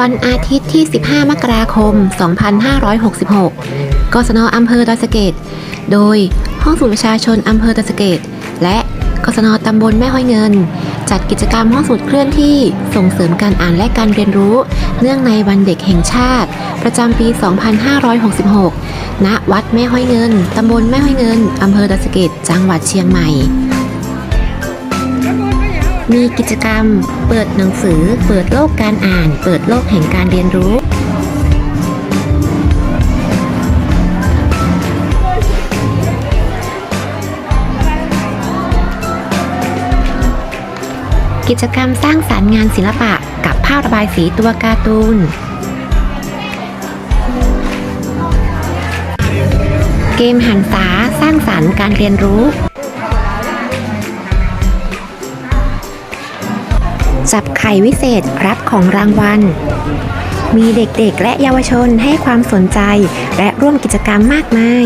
วันอาทิตย์ที่ 15 มกราคม 2566 กศนอำเภอดอยสะเก็ด โดยห้องสมุดประชาชนอำเภอดอยสะเก็ด และกศนตำบลแม่ห้อยเงิน จัดกิจกรรมห้องสมุดเคลื่อนที่ส่งเสริมการอ่านและการเรียนรู้ เนื่องในวันเด็กแห่งชาติ ประจำปี 2566 ณ วัดแม่ห้อยเงิน ตำบลแม่ห้อยเงิน อำเภอดอยสะเก็ด จังหวัดเชียงใหม่ มีกิจกรรม เปิดหนังสือ เปิดโลกการอ่าน เปิดโลกแห่งการเรียนรู้ กิจกรรมสร้างสารรค์งานศิลปะกับภาพระบายสีตัวการ์ตูน เกมหันษาสร้างสารรค์การเรียนรู้ จับไข่วิเศษรับของรางวัล มีเด็กๆและเยาวชนให้ความสนใจและร่วมกิจกรรมมากมาย